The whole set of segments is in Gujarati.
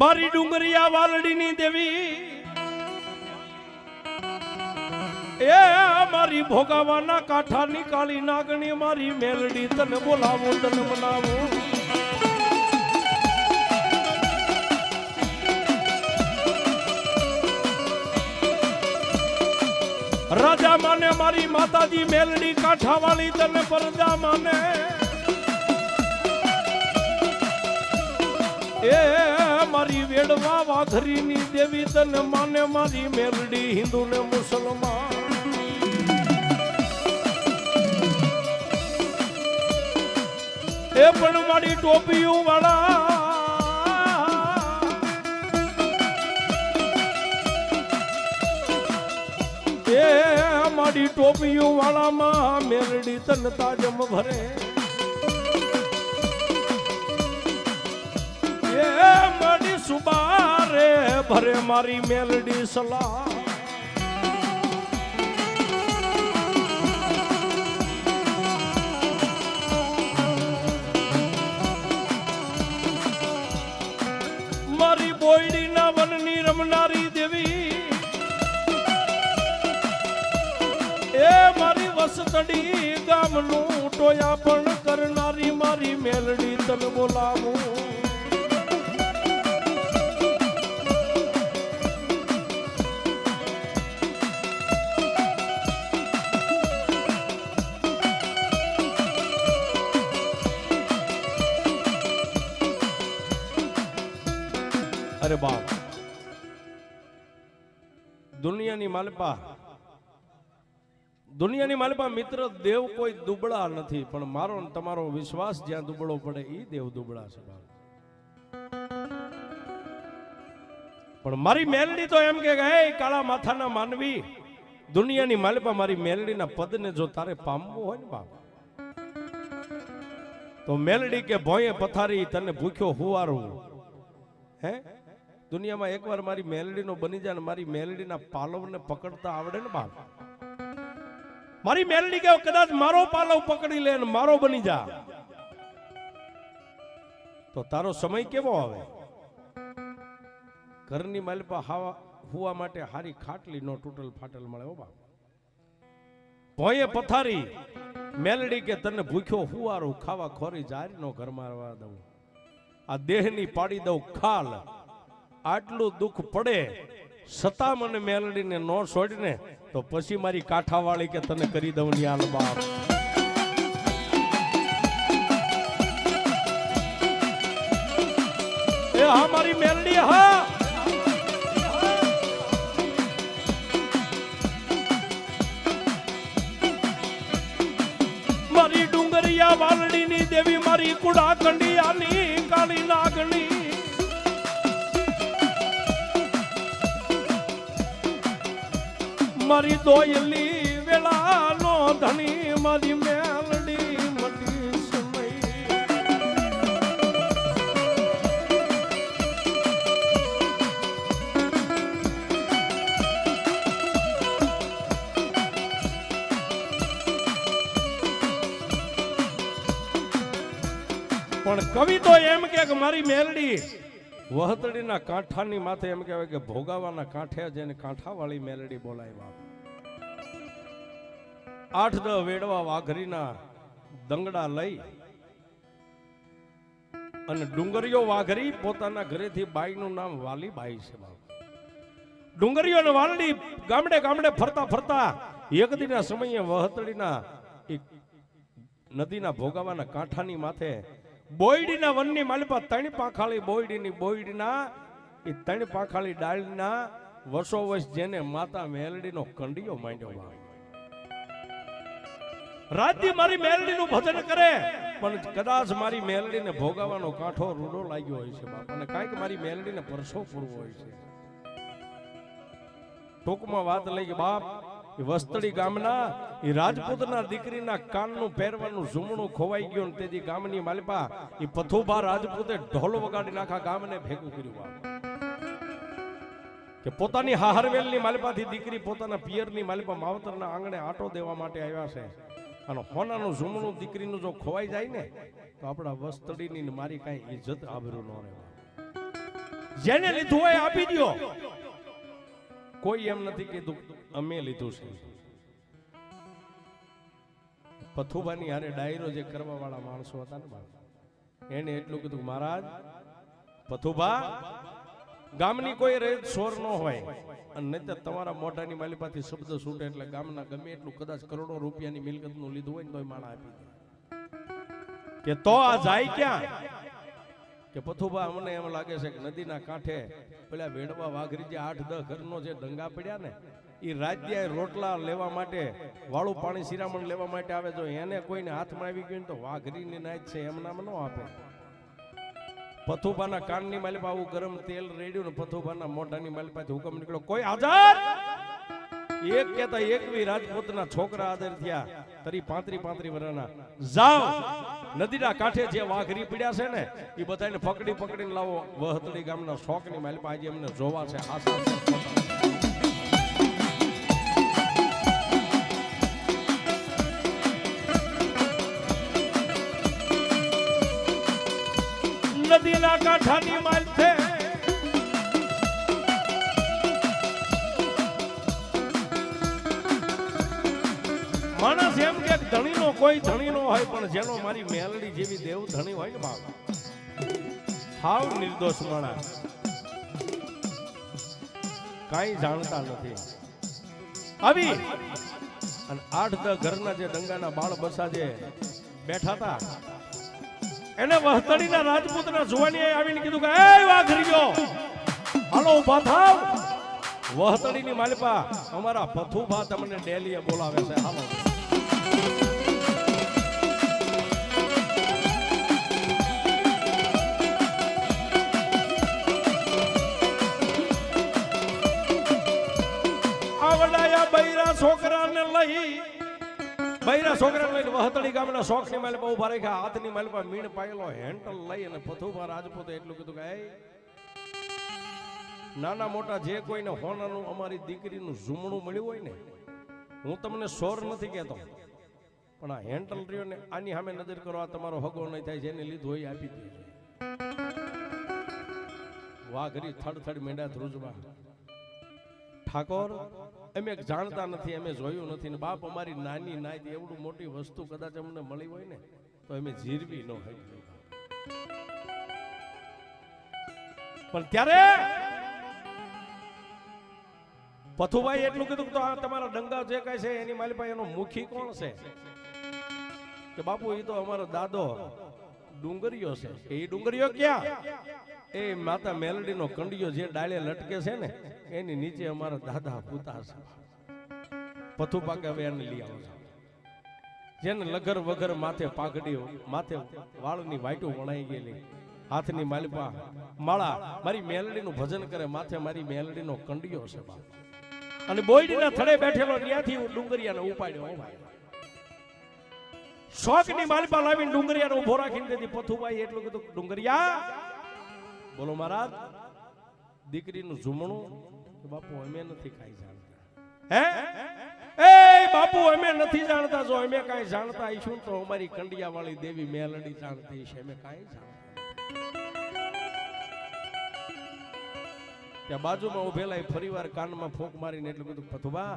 મારી ડુંગરિયા વાલડીની દેવી. એ મારી ભોગાવાના કાંઠાની કાળી નાગણી, મારી મેલડી, તને બોલાવું, તને મનાવું રાજા માને મારી માતાજી મેલડી કાંઠાવાળી, તને પરજા માને. એ મારી વેડવા વાઘરીની દેવી તને માને મારી મેરડી હિન્દુ ને મુસલમાન. એ પણ મારી ટોપીઓ વાળા. એ મારી ટોપીઓ વાળામાં મેરડી તન તાજમ ભરે. સુબારે ભરે મારી મેલડી સલાહ. મારી બોયડીના વનની રમનારી દેવી. એ મારી વસતડી ગામનું ટોયા પણ કરનારી મારી મેલડી તને બોલાવું. દુનિયાની માલપા. દુનિયાની માલપા મિત્ર, દેવ કોઈ દુબળા નથી, પણ મારો તમારો વિશ્વાસ જ્યાં દુબળો પડે એ દેવ દુબળા છે પણ મારી મેલડી તો એમ કે કાળા માથાના માનવી, દુનિયાની માલપા મારી મેલડીના પદને જો તારે પામવું હોય ને બાપ, તો મેલડી કે, ભોંયે પથારી, તને ભૂખ્યો હુવારું. હે? દુનિયામાં એકવાર મારી મેલડીનો બની જાય મારી મેલડીના પાલવને પકડતા આવડે ને બાપ? મારી મેલડી કે કદાચ મારો પાલવ પકડી લે ને મારો બની જા. તો તારો સમય કેવો આવે? ઘરની માલપા હાવા હુવા માટે હારી ખાટલી નો તૂટલ ફાટલ મળે ઓ બાપ. ભોંયે પથારી, મેલડી કે, તને ભૂખ્યો હુવારો ખાવા ખોરી જારી નો ઘર મારવા દઉં. આ દેહની પાડી દઉં ખાલ. આટલું દુઃખ પડે છતાં મને મેલડીને નો છોડીને, તો પછી મારી કાંઠાવાળી કે તને કરી દઉં ન્યાલ બાપ. મારી મેલડી હા. મારી ડુંગરિયા વાલડીની દેવી મારી કુડા કંડિયાની કાળી નાગણી. મારી દોયલી વેળાનો ધણી, મારી મેલડી મટી સમય. પણ કવિ તો એમ કે મારી મેલડી વહતડીના કાંઠાની માથે એમ કહેવાય કે ભોગાવાના કાંઠે જેને કાંઠાવાળી મેલડી બાપ આઠ દહ વેડવા વાઘરીના દંગડા લઈ અને ડુંગરીઓ વાઘરી પોતાના ઘરેથી બાઈનું નામ વાલીબાઈ છે ડુંગરીઓ અને વાલડી ગામડે ગામડે ફરતા ફરતા એક દીના સમયે વહતડીના નદીના ભોગાવાના કાંઠાની માથે બોયડીના વનની માલિપા ત્રણ પાંખાળી બોયડીની બોયડીના, એ ત્રણ પાંખાળી ડાળના વર્ષો વર્ષ જેને માતા મેલડીનો કંડિયો માંડ્યો રાજ્ય મારી મેલડીનું ભજન કરે. પણ કદાચ મારી મેલડીને ભોગાવાનો કાંઠો રૂડો લાગ્યો હોય છે, બાપ. અને કાંઈક મારી મેલડીને પરસો પૂરવો હોય છે. ટૂંકમાં વાત લઈ કે બાપ વસ્તળી ગામના, એ રાજપૂતના દીકરીના કાનનું પહેરવાનું ઝૂમણું ખોવાઈ ગયું તેથી ગામની માલિપા, એ પથુભા રાજપૂતે ઢોલ વગાડી આખા ગામને ભેગું કર્યું કે પોતાની હાહરવેલની માલિપાથી દીકરી પોતાના પિયરની માલિપા માવતરના આંગણે આટો દેવા માટે આવ્યા છે. અને હોનાનું ઝૂમણું દીકરીનું જો ખોવાઈ જાય ને, તો આપણા વસ્તડીની મારી કાંઈ ઇજ્જત આબરૂ ન રહે જેને લીધું હોય આપી દો કોઈ એમ નથી કીધું, અમે લીધું છે. પથુબાની હારે ડાયરો જે કરવા વાળા માણસો હતા ને એને એટલું કીધું મહારાજ, પથુભા ગામની કોઈ રેત સોર ન હોય. અને નહીં તમારા મોઢાની માલિપાથી શબ્દ છૂટે એટલે ગામના ગમે એટલું કદાચ કરોડો રૂપિયાની મિલકતનું લીધું હોય ને તોય માણા આપી દે. કે તો આ જાય ક્યાં? કે પથુભા અમને એમ લાગે છે કે નદીના કાંઠે પેલા વેડવા વાઘરી જે આઠ દસ ઘરનો જે દંગા પડ્યા ને એ રાજ્યાએ રોટલા લેવા માટે, વાળું પાણી શિરામણ લેવા માટે આવે જો એને કોઈને હાથમાં આવી ગયું તો વાઘરીની નાચ છે એમ ન આપે. પથુભાના કાનની માલિપા આવું ગરમ તેલ રેડ્યું ને પથુભાના મોઢાની માલિપાથી હુકમ નીકળ્યો. કોઈ હાજર એક કેતા એકવી રાજપૂતના છોકરા આદર થયા. તરી પાંત્રી પાંત્રી વર્ષના જાઓ. નદીના કાંઠે જે વાઘરી પીડ્યા છે ને એ બધાને પકડી પકડીને લાવો. વહતડી ગામના શોખની માલિપા આજે અમને જોવા છે, આશા નદીના કાંઠાની માલથે માણસ એમ કે ધણીનો કોઈ ધણીનો હોય, પણ જેનો મારી મેલડી જેવી દેવ ધણી હોય ને બાપ. હાવ નિર્દોષ માણસ. કાંઈ જાણતા નથી. આવી. અને આઠ ઘરના જે દંગાના બાળ બસા જે બેઠા હતા એને વહતડીના રાજપૂતના જુવાનીએ આવીને કીધું કે, એ વાઘરીયો હાલો ઊભા થાવ. વહતડીની માલિપા અમારા પથુભા તમને ડેલીએ બોલાવે છે. હાલો. બૈરા છોકરા લઈને વહતળી ગામના શોખની માલે બહુ ભારે ખા હાથની ની પર મીણ પાયેલો હેન્ડલ લઈ અને પથુભા રાજપૂતે એટલું કીધું કે નાના મોટા જે કોઈને હોનાનું અમારી દીકરીનું ઝૂમણું મળ્યું હોય ને, હું તમને સોર નથી કહેતો. પણ આ હેન્ડલ રહ્યો ને, આની સામે નજર કરો, આ તમારો હગો નહીં થાય, જેને લીધું હોય આપી દેજો. વાઘરી થડ થડ મેંડા ધ્રુજવા ઠાકોર, અમે જાણતા નથી, અમે જોયું નથી ને બાપ અમારી નાની નાય એવડું મોટી વસ્તુ કદાચ અમને મળી હોય ને, તો અમે જીરવી ન હોય. પણ ત્યારે પથુભાઈ એટલું કીધું તો તમારા ડંગા જે કઈ છે એની માલી પાસે એનો મુખી કોણ છે? કે બાપુ એ તો અમારો દાદો ડુંગરીયો છે. એ ડુંગરીયો ક્યાં? એ માતા મેલડીનો કંડિયો જે ડાળે લટકે છે ને, એની નીચે અમારા દાદા પૂતા છે. પથુ પાકે હવે એને લઈ આવો જેને લગર વગર માથે પાઘડીઓ, માથે વાળની વાઈટો વણાઈ ગયેલી. હાથની માલપા, માળા, મારી મેલડીનું ભજન કરે, માથે મારી મેલડીનો કંડિયો છે બાપ. અને બોયડીના થડે બેઠેલો ત્યાંથી હું ડુંગરિયાને ઉપાડ્યો શોખની માલિપા લાવીને ડુંગરિયાને ઊભો રાખીને તેથી પથુભાઈ એટલું કીધું, ડુંગરિયા બોલો મહારાજ, દીકરીનું ઝુમણું કે બાપુ અમે નથી કાંઈ જાણતા. હે? એ બાપુ અમે નથી જાણતા, જો અમે કાંઈ જાણતા હઈશું તો અમારી કંડિયા વાળી દેવી મેલડી જાણતી છે અમે કાંઈ જાણતા ત્યાં બાજુમાં ઉભેલા ફરી ફરીવાર કાનમાં ફોક મારીને એટલું બધું પથુબા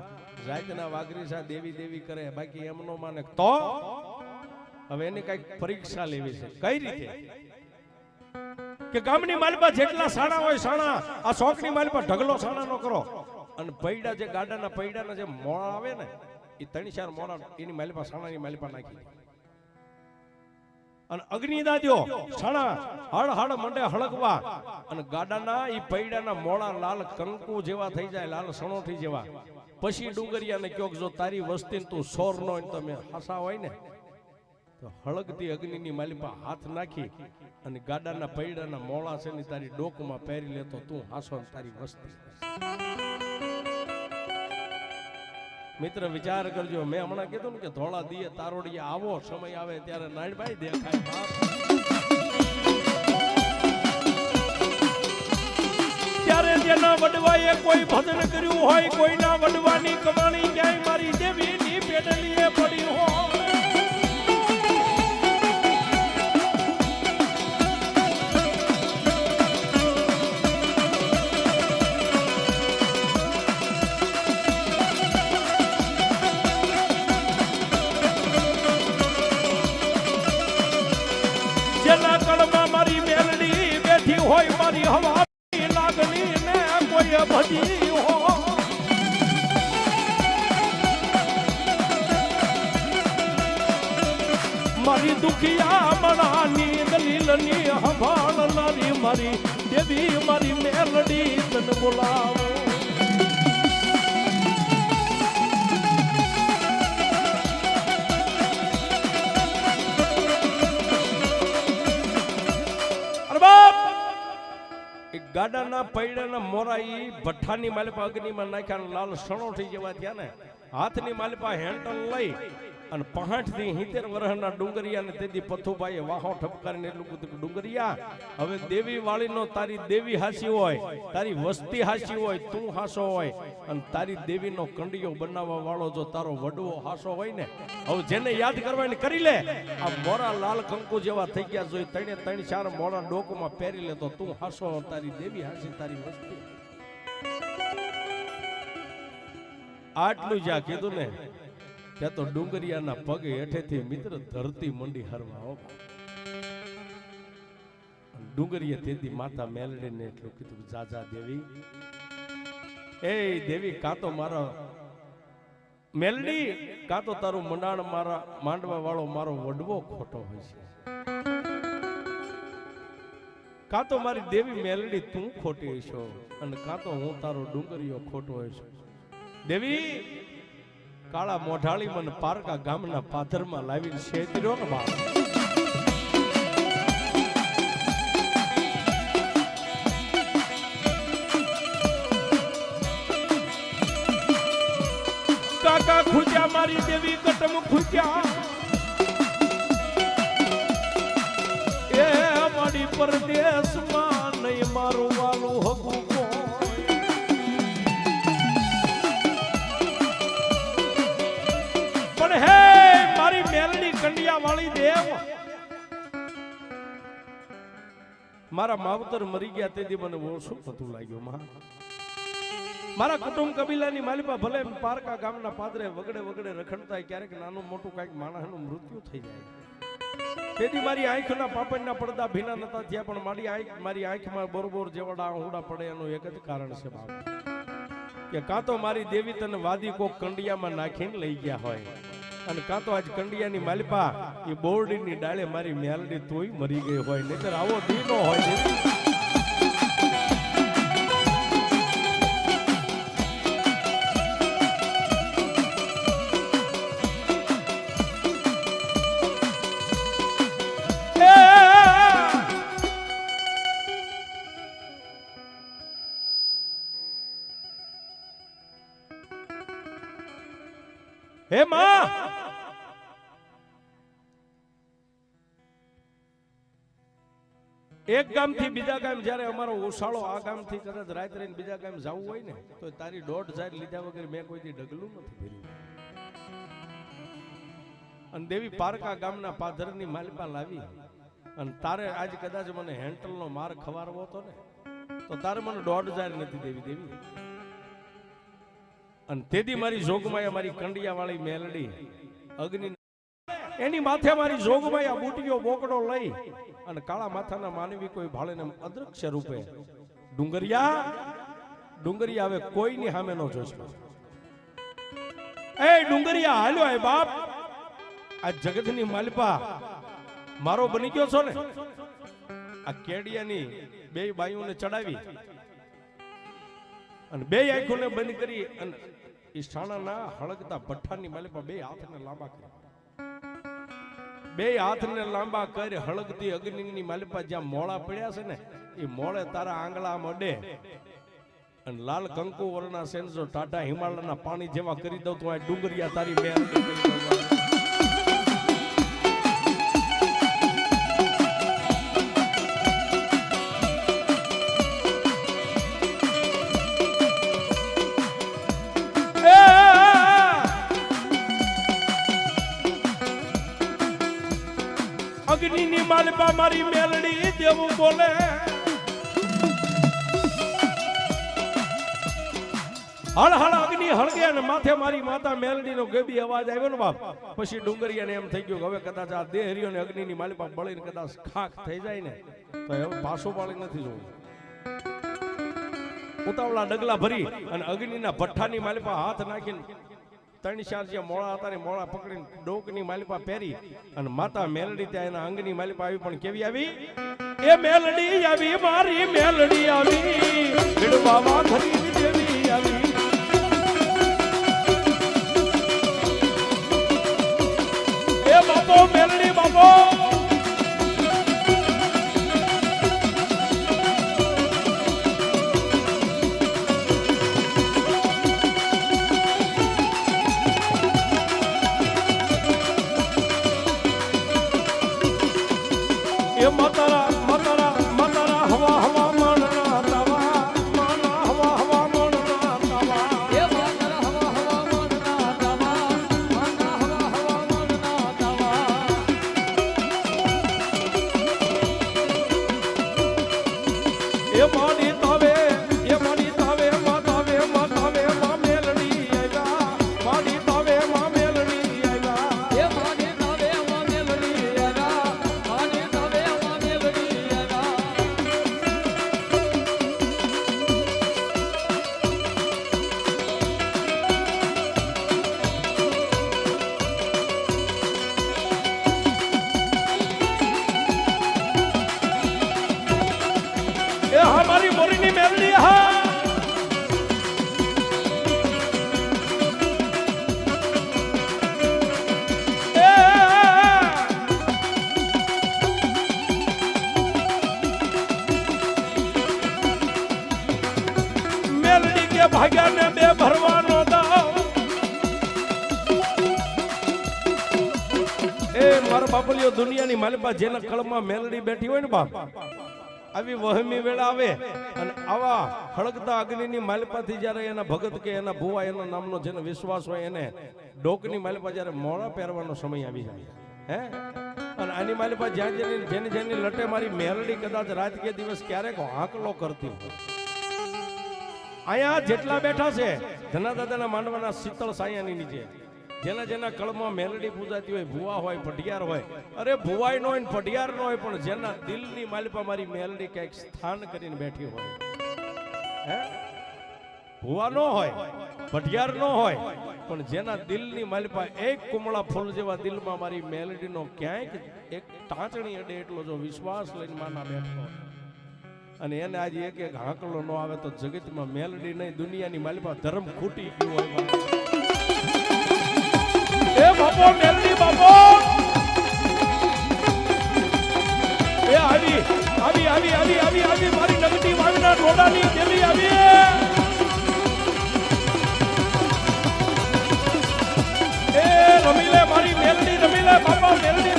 જાતના વાઘરી સા દેવી દેવી કરે, બાકી એમનો માને તો હવે એની કંઈક પરીક્ષા લેવી છે. કઈ રીતે? કે ગામની માલપા જેટલા સાણા હોય સાણા આ શોખની માલપા ઢગલો સાણા નો કરો. અને પૈડા જે ગાડાના પૈડાના જે મોળા આવે ને એ ત્રણ ચાર મોળા એની માલપા સાણાની માલપા નાખી. અને અગ્નિ દાદ્યો સાણા હળ હળ મંડે હળકવા અને ગાડાના એ પૈડાના મોળા લાલ કંકુ જેવા થઈ જાય, લાલ સણોઠી જેવા. પછી ડુંગરિયાને કયોક જો તારી વસ્તી તું સોર નો તમે હાસા હોય ને. તો હળગતી અગ્નિની માલિપા હાથ નાખી અને ગાડાના પૈડાના મોળા છે ને તારી ડોકમાં પહેરી લેતો તું હાસો તારી વસ્તી. મિત્ર, વિચાર કરજો. મેં હમણાં કીધું ને કે ધોળા દીએ તારોડિયા આવો, સમય આવે ત્યારે નાનભાઈ દેખાય. ત્યારે જેના વડવાએ કોઈ ભજન કર્યું હોય, કોઈના વડવાની કમાણી ક્યાંય મારી દેવીની પેડલીએ પડી હોય. હોય મારી હવા લાગણી ને કોઈ ભજી હોય મારી દુખિયા મણાની દલીલની હંભાળનારી મારી દેવી મારી મેલડી તને બોલાવો. ગાડાના પૈડાના મોરા ઈ ભઠ્ઠાની માલિપા અગ્નિમાં નાખ્યા લાલ થઈ જવા થયા ને. હાથની માલિપા હેન્ડલ લઈ અને પાંઠથી હિતેર વર્ષના ડુંગરિયા ને તેથી પથુભાઈ વાહો ઠપકારીને એટલું કીધું ડુંગરિયા, હવે દેવી વાળીનો તારી દેવી હાસી હોય, તારી વસ્તી હાસી હોય, તું હાસો હોય, અને તારી દેવીનો કંડિયો બનાવવા વાળો જો તારો વડવો હાસો હોય ને, હવે જેને યાદ કરવાની કરી લે. આ મોરા લાલ કંકુ જેવા થઈ ગયા જોઈ ત્રણે ત્રણ ચાર મોરા ડોકમાં પહેરી લે તો તું હાસો, તારી દેવી હાસી, તારી વસ્તી. આટલું જ્યાં કીધું ને ત્યાં તો ડુંગરિયાના પગે હેઠેથી મિત્ર ધરતી મંડી હરવા ડુંગરીએ તેથી માતા મેલડીને એટલું કીધું, જા જા, દેવી. એ દેવી, કાં તો મારા મેલડી, કાં તો તારું મંડાણ મારા માંડવા વાળો મારો વડવો ખોટો હોય છે. કાં તો મારી દેવી મેલડી, તું ખોટી છો? અને કાં તો હું તારો ડુંગરીઓ ખોટો હોય છું? દેવી કાળા મોઢાળી મને પારકા ગામના પાથરમાં લાવીને શેતર્યો ને બાપ કાકા ખુજ્યા મારી દેવી કટમ ખુજ્યા એ મારી પરદેશમાં મારા માવતર મરી ગયા તેથી મને ઓછું થતું લાગ્યું માં મારા કુટુંબ કબીલાની માલિપા ભલે પારકા ગામના પાદરે વગડે વગડે રખડતા ક્યારેક નાનું મોટું કાંઈક માણસનું મૃત્યુ થઈ જાય. તેથી મારી આંખના પાપડના પડદા ભીના નતા થયા, પણ મારી આંખ મારી આંખમાં બરોબર જેવડા આહુડા પડે એનું એક જ કારણ છે બાપ કે કાં તો મારી દેવી તને વાદી કોક કંડિયામાં નાખીને લઈ ગયા હોય. અને કાં તો આજ કંડિયાની માલિપા, એ બોરડીની ડાળે મારી મેલડી તોય મરી ગઈ હોય, નહીતર આવો દી નો હોય. હે માં! એક ગામથી બીજા ગામ જ્યારે અમારો ઓસાળો આ ગામથી કદાચ રાત રહીને બીજા ગામ જવું હોય ને, તો તારી દોઢ હજાર લીધા વગર મેં કોઈથી ડગલું નથી ભર્યું. અને દેવી પારકા ગામના પાધરની માલિપા લાવી, અને તારે આજ કદાચ મને હેન્ટલનો માર ખવારવો હતો ને, તો તારે મને દોઢ હજાર નથી દેવી દેવી. અને તેથી મારી જોગમાયા મારી કંડિયા વાળી મેલડી અગ્નિ એની માથે મારી જોગમાયા બુટીઓ બોકડો લઈ અને કાળા માથાના માનવી કોઈ ભાળેને અદૃશ્ય રૂપે ડુંગરિયા ડુંગરિયા હવે કોઈની સામે નો જોશ. એ ડુંગરિયા, હાલ્યો એ બાપ. આ જગતની માલિપા મારો બની ગયો છો ને? આ કેડિયાની બે બાયુને ચડાવી અને બે આંખોને બંધ કરી અને એ હળગતા ભઠ્ઠાની માલિપા બે હાથને લાંબા કરી. બે હાથને લાંબા કરી, હળગતી અગ્નિની માલિપા જ્યાં મોળા પડ્યા છે ને એ મોળે તારા આંગળા મડે અને લાલ કંકુ વર્ણના સેન્સો ટાટા હિમાલયના પાણી જેવા કરી દઉં તો આ ડુંગરિયા તારી મેલ અગ્નિની માલપા મારી મેલડી દેવું બોલે. હળ હળ અગ્નિ હળગે અને માથે મારી માતા મેલડીનો ગેબી અવાજ આવ્યો ને બાપ. પછી ડુંગરિયાને એમ થઈ ગયું હવે કદાચ આ દેહ હરિયો ને અગ્નિની માલિપા બળીને કદાચ ખાખ થઈ જાય ને, તો હવે પાછો પાડી નથી જોવું. ઉતાવળા ડગલા ભરી અને અગ્નિના ભઠ્ઠાની માલિપા હાથ નાખીને ત્રણ ચાર જે મોળા હતા ને મોળા પકડીને ડોકની માલિપા પહેરી અને માતા મેલડી ત્યાં એના અંગની માલિપા આવી. પણ કેવી આવી? એ મેલડી આવી, મારી મેલડી આવી. ભીડવામાં ખરી દેવી આવી. માલિપા જેના કળમાં મેલડી બેઠી હોય ને બાપ? આવી વહમી વેળા આવે અને આવા હળગતા અગ્નિની માલપાથી જ્યારે એના ભગત કે એના ભુવા એના નામનો જેનો વિશ્વાસ હોય એને ડોકની માલપા જ્યારે મોડા પહેરવાનો સમય આવી જાય. હે? અને આની માલપા જ્યાં જેની જેની જેની લટે મારી મેલડી કદાચ રાત કે દિવસ ક્યારેક હાંકલો કરતી હોય. અહીંયા જેટલા બેઠા છે ધના દાદાના માંડવાના શીતળ સાયાની નીચે. જેના જેના કળમાં મેલડી પૂજાતી હોય, ભુવા હોય, પઢિયાર હોય. અરે ભુવાય નો હોય પઢિયાર નો હોય, પણ જેના દિલની માલિપા મારી મેલડી કંઈક સ્થાન કરીને બેઠી હોય. હે? ભુવા નો હોય, પઢિયાર નો હોય, પણ જેના દિલની માલિપા એક કુમળા ફૂલ જેવા દિલમાં મારી મેલડીનો ક્યાંક એક ટાંચણી અડે એટલો જો વિશ્વાસ લઈને માના બેઠો અને એને આજે એક એક હાંકડો ન આવે તો જગતમાં મેલડી નહીં, દુનિયાની માલિપા ધર્મ ખૂટી ગયું હોય. એ બાપો, મેલડી બાપો! એ આવી આવી આવી આવી આવી આવી, મારી નગદી વાવીના ટોળાની દેવી આવી. એ રમી લે મારી મેલડી, રમી લે બાપા, મેલડી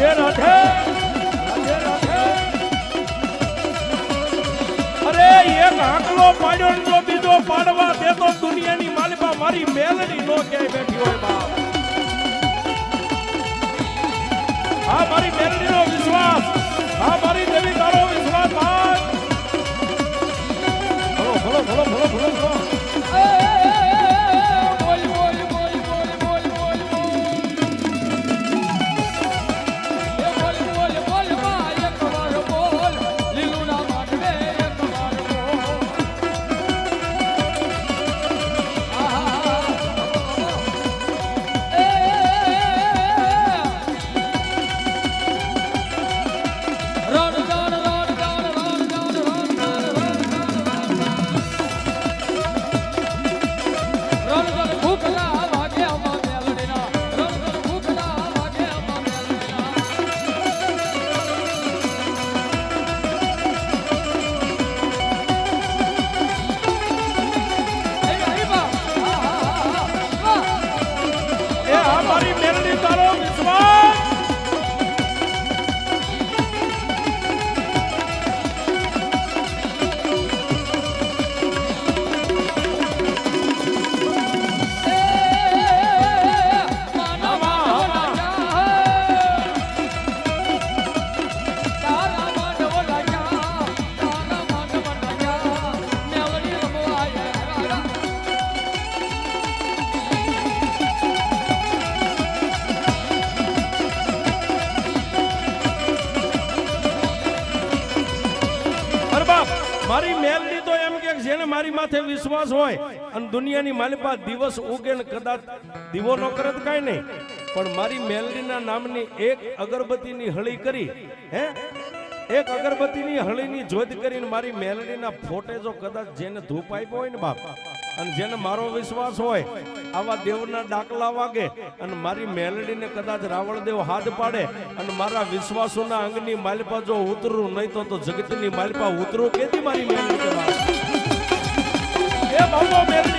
રાધે રાધે અરે, એક આંકલો પાડ્યો જો બીજો પાડવા દે તો દુનિયાની માલિપા મારી મેલડી નો ક્યાંય બેઠી મારી મેલડી વિશ્વાસ. હા, મારી દેવી તારો વિશ્વાસ ભાઈ ભલો ભલો ભલો ભલો ભલો વિશ્વાસ હોય અને દુનિયાની માલિપા દિવસ ઉગે ને કદાચ દીવો ન કરે તો કાંઈ નહીં. પણ મારી મેલડીના નામની એક અગરબત્તીની હળી કરી, હે? એક અગરબત્તીની હળીની જોત કરીને મારી મેલડીના ફોટે જો કદાચ જેને ધૂપ આપ્યો હોય ને બાપ, અને જેને મારો વિશ્વાસ હોય, આવા દેવના ડાકલા વાગે અને મારી મેલડીને કદાચ રાવણ દેવ હાથ પાડે અને મારા વિશ્વાસોના અંગની માલપા જો ઉતરું, નહીં તો જગતની માલપા ઉતરું. કેથી મારી મેલડી Eba, o Palmeiras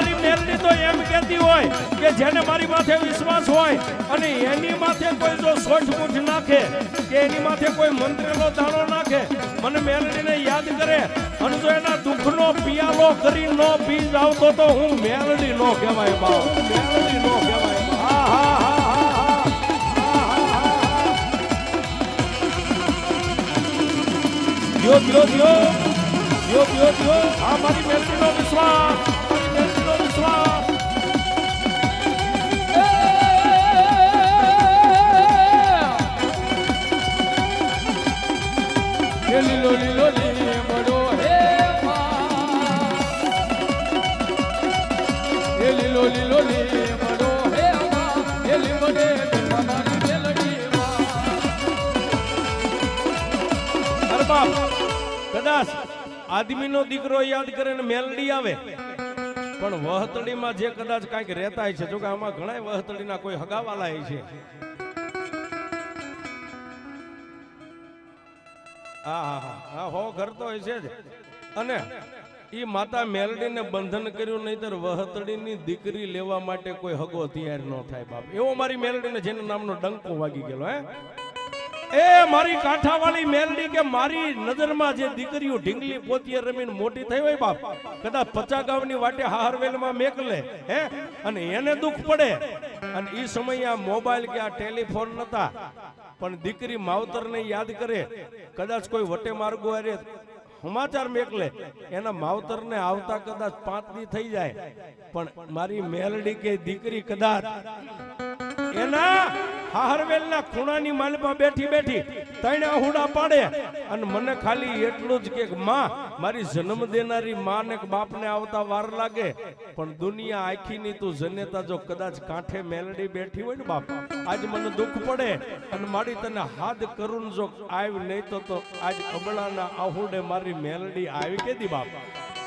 મારી મેલની તો એમ કહેતી હોય કે જેને મારી માથે વિશ્વાસ હોય અને એની માથે કોઈ જો સોઠમૂઠ નાખે કે એની માથે કોઈ મંત્રનો દાણો નાખે મને મેલડીને યાદ કરે. અને જો એના દુઃખનો પિયાલો કરી નો પી આવતો તો હું મેલડી નો કહેવાય બાવ મેલડી નો કહેવાય હા હા હા Dios, Dios, Dios. Dios, Dios, Dios. Amar y perder no લીલો લીલો કદાચ આદમીનો દીકરો યાદ કરે ને મેલડી આવે. પણ વહતડીમાં જે કદાચ કાંઈક રહેતા હોય છે જો કે આમાં ઘણા વહતડીના કોઈ હગાવાલા છે. હા હા હા. હા ઘર તો હશે જ. અને ઈ માતા મેલડીને બંધન કર્યું, નહીતર વહતડીની દીકરી લેવા માટે કોઈ હગો તૈયાર ન થાય બાપ. એવો મારી મેલડીને જેના નામનો ડંકો વાગી ગયેલો, હે? એ મારી કાંઠાવાળી મેલડી કે મારી નજરમાં જે દીકરીઓ ઢીંગલી પોતીએ રમીને મોટી થઈ હોય બાપ, કદાચ પચા ગામની વાટે હારવેલમાં મેકલે, હે? અને એને દુઃખ પડે. અને એ સમયે આ મોબાઈલ કે આ ટેલિફોન નતા, પણ દીકરી માવતરને યાદ કરે. કદાચ કોઈ વટે માર્ગો અરે સમાચાર મેકલે, એના માવતરને આવતા કદાચ પાંચ દી થઈ જાય. પણ મારી મેલડી કે દીકરી કદાચ એના હાહરવેલના ખૂણાની માલમાં બેઠી બેઠી તણે આહુડા પાડે અને મને ખાલી એટલું જ કે માં, મારી જન્મ દેનારી માં ને બાપને આવતા વાર લાગે, પણ દુનિયા આખીની તું જનેતા જો કદાચ કાંઠે મેલડી બેઠી હોય ને બાપ, આજ મને દુઃખ પડે અને મારી તને હાથ કરું જો આવી નહીં તો તો આજ અબળાના આહુડે મારી મેલડી આવી કે દી બાપ.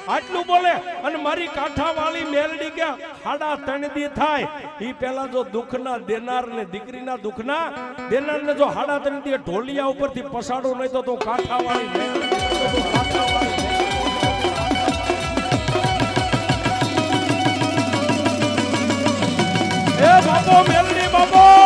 આટલું બોલે અને મારી કાંઠા વાળી મેલડી કે હાડા ત્રણ થાય, ઈ પેલા જો દુઃખના દેનાર ને દીકરીના દુઃખના દેનાર ને જો હાડા ત્રણ દી ઢોલિયા ઉપરથી પસાડો, નહીં તો તો કાંઠા વાળી મેલડી તો કાંઠા વાળી મેલડી. એ બાપો, મેલડી બાપો